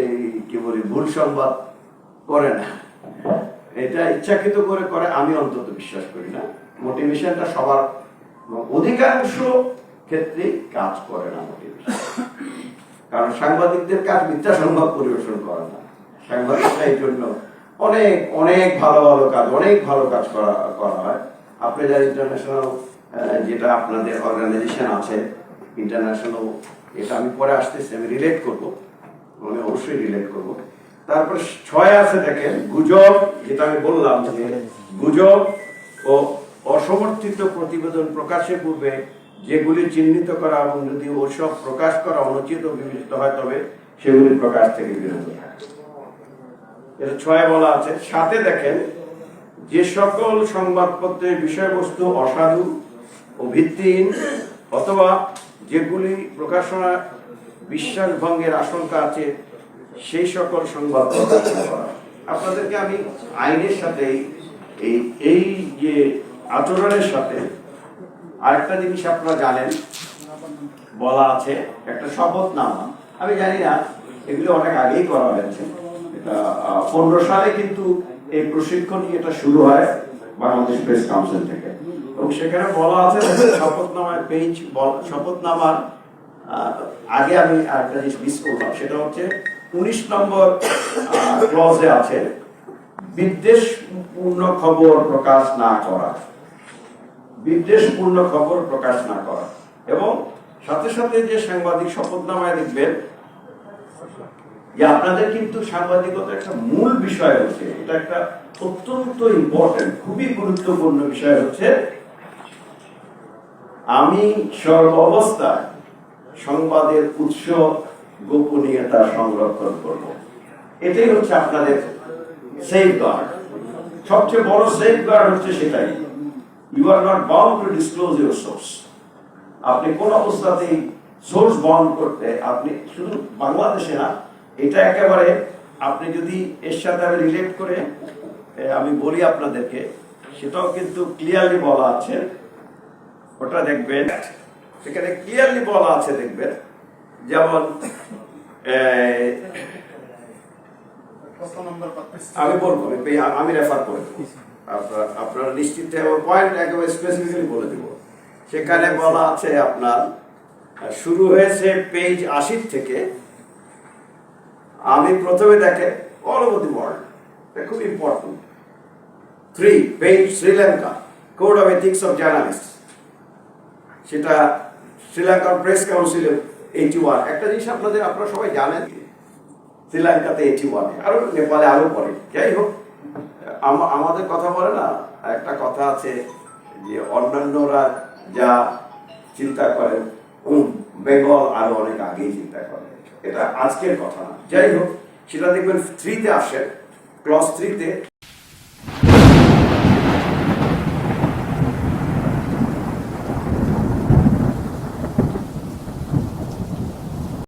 এই কি বলি, ভুল সংবাদ করে না। এটা ইচ্ছাকৃত করে করে, আমি অন্তত বিশ্বাস করি না। মোটিভেশনটা সবার অধিকাংশ ক্ষেত্রে কাজ করে না কারণ সাংবাদিকদের কাজ মিথ্যা সংবাদ পরিবেশন করে না। সাংবাদিকরা এই জন্য অনেক অনেক ভালো ভালো কাজ, অনেক ভালো কাজ করা করা হয়। আপনি যারা ইন্টারন্যাশনাল যেটা আপনাদের অর্গানাইজেশন আছে ইন্টারন্যাশনাল এটা আমি পরে আসতেছি, আমি রিলেট করব। আমি অবশ্যই রিলেট করব। তারপর ছয় আছে দেখেন, গুজব, যেটা আমি বললাম যে গুজব ও অসমর্থিত প্রতিবেদন প্রকাশের পূর্বে যেগুলি চিহ্নিত করা এবং যদি ওসব প্রকাশ করা অনুচিত বিবেচিত হয়, তবে সেগুলি প্রকাশ থেকে বিরত থাকে। এটা ছয় বলা আছে। সাথে দেখেন, যে সকল সংবাদপত্রের বিষয়বস্তু অসাধু ও ভিত্তিহীন, অথবা যেগুলি প্রকাশনা বিশ্বাস ভঙ্গের আশঙ্কা আছে, সেই সকল সংবাদ আপনাদেরকে আমি আইনের সাথে, এই এই যে আচরণের সাথে আরেকটা জিনিস আপনারা জানেন, বলা আছে, একটা শপথ শপথনামা। আমি জানি না, এগুলো অনেক আগেই করা হয়েছে। এটা পনেরো সালে কিন্তু এই প্রশিক্ষণ এটা শুরু হয় বাংলাদেশ প্রেস কাউন্সিল থেকে। এবং সেখানে বলা আছে শপথনামার পেজ শপথনামার আগে আমি আরেকটা জিনিস মিস করলাম, সেটা হচ্ছে উনিশ নম্বর ক্লজে আছে, বিদ্বেষপূর্ণ খবর প্রকাশ না করা। বিদ্বেষপূর্ণ খবর প্রকাশ না করা। এবং সাথে সাথে যে সাংবাদিক শপথনামায় দেখবেন, যে আপনাদের কিন্তু সাংবাদিকতা একটা মূল বিষয় হচ্ছে, এটা একটা অত্যন্ত ইম্পর্টেন্ট খুবই গুরুত্বপূর্ণ বিষয় হচ্ছে, আমি সর্ব অবস্থায় সংবাদের উৎস গোপনীয়তা সংরক্ষণ করব। এটাই হচ্ছে আপনাদের সেফ গার্ড সবচেয়ে বড় সেফ গার্ড হচ্ছে সেটাই। You are not bound to disclose your source আপনি কোন অবস্থাতেই সোর্স বন্ধ করতে আপনি শুধু বাংলাদেশে না, এটা একেবারে আপনি যদি এর সাথে আমি রিলেট করে আমি বলি আপনাদেরকে, সেটাও কিন্তু ক্লিয়ারলি বলা আছে। ওটা দেখবেন। সেখানে ক্লিয়ারলি বলা আছে, দেখবেন। যেমন আমি বলব আমি রেফার করে আপনার নিশ্চিত বলে দেব। সেখানে বলা আছে আপনার, শুরু হয়েছে পেজ আশির থেকে। আমি প্রথমে দেখে অল ওভার দি ওয়ার্ল্ড খুব important three page Sri Lanka code of ethics of journalist সেটা শ্রীলঙ্কার প্রেস কাউন্সিলে এইটি ওয়ান একটা জিনিস আপনাদের আপনারা সবাই জানেন শ্রীলঙ্কাতে এইটি ওয়ান আরও নেপালে আরও পরে। যাই হোক আম- আমাদের কথা বলে না একটা কথা আছে যে অন্যান্যরা যা চিন্তা করেন উম, বেঙ্গল আরও অনেক আগেই চিন্তা করে। এটা আজকের কথা না। যাই হোক সেটা দেখবেন থ্রিতে আসে ক্লস থ্রিতে